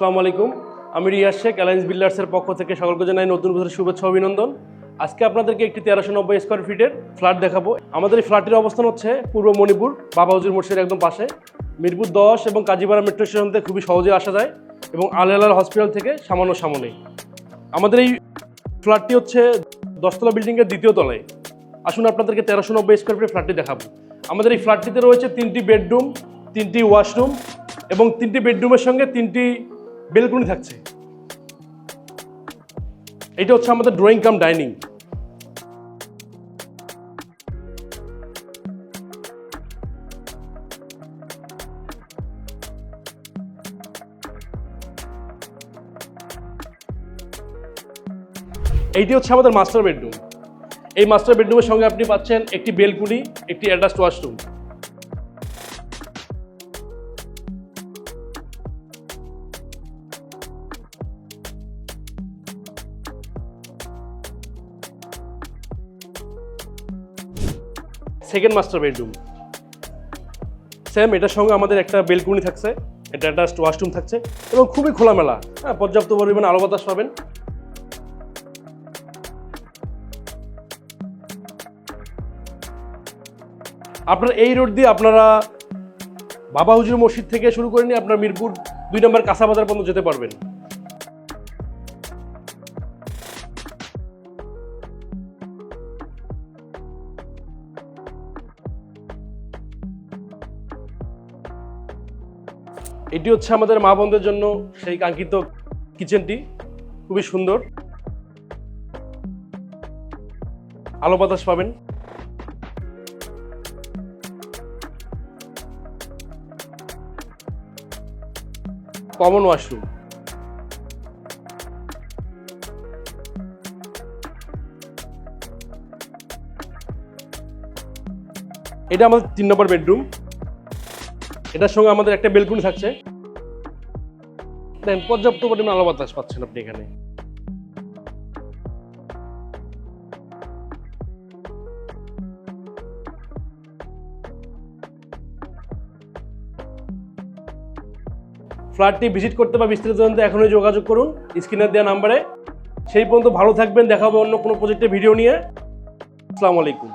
আসসালামু আলাইকুম। আমি রিয়াজ শেখ অ্যালায়েন্স বিল্ডার্সের পক্ষ থেকে সকলকে জানাই নতুন বছরের শুভেচ্ছা অভিনন্দন। আজকে আপনাদেরকে একটি তেরোশো নব্বই স্কোয়ার ফিটের ফ্ল্যাট দেখাবো। আমাদের এই ফ্ল্যাটের অবস্থান হচ্ছে পূর্ব মণিপুর, বাবা হজুর মসজিদের একদম পাশে। মিরপুর দশ এবং কাজীপাড়া মেট্রো স্টেশন থেকে খুবই সহজে আসা যায় এবং আলাল হসপিটাল থেকে সামান্য সামনেই আমাদের এই ফ্ল্যাটটি হচ্ছে দশতলা বিল্ডিংয়ের দ্বিতীয় তলায়। আসুন আপনাদেরকে তেরোশো নব্বই স্কোয়ার ফিটের ফ্ল্যাটটি দেখাবো। আমাদের এই ফ্ল্যাটটিতে রয়েছে তিনটি বেডরুম তিনটি ওয়াশরুম এবং তিনটি বেডরুমের সঙ্গে তিনটি বেলকনি থাকছে। এটা হচ্ছে আমাদের ড্রয়িং কাম ডাইনিং এইটি হচ্ছে আমাদের মাস্টার বেডরুম এই মাস্টার বেডরুমের সঙ্গে আপনি পাচ্ছেন একটি বেলকুনি, একটি attached washroom second master bedroom same এটার সঙ্গে আমাদের একটা বেলকুনি থাকছে, এটা একটা ওয়াশরুম থাকছে, এবং খুবই খোলামেলা। হ্যাঁ পর্যাপ্ত পরিমাণে আলো বাতাস পাবেন। আপনার এই রোড দিয়ে আপনারা বাবা হুজুর মসজিদ থেকে শুরু করে নিয়ে আপনার মিরপুর দুই নম্বর কাঁচা বাজার পর্যন্ত যেতে পারবেন। এটি হচ্ছে আমাদের মা বোনদের জন্য সেই কাঙ্ক্ষিত কিচেনটি। খুবই সুন্দর। আলো বাতাস পাবেন। Common washroom. এটা আমাদের তিন নম্বর বেডরুম। এটার সঙ্গে আমাদের একটা বেলকুনি থাকছে। দেন, পর্যাপ্ত পরিমাণ আলো বাতাস পাচ্ছেন আপনি এখানে। ফ্ল্যাটটি ভিজিট করতে বা বিস্তারিত জানতে এখনই যোগাযোগ করুন স্ক্রিনের দেওয়া নাম্বারে। সেই পর্যন্ত ভালো থাকবেন, দেখাবো অন্য কোনো প্রজেক্টের ভিডিও নিয়ে। আসসালামু আলাইকুম।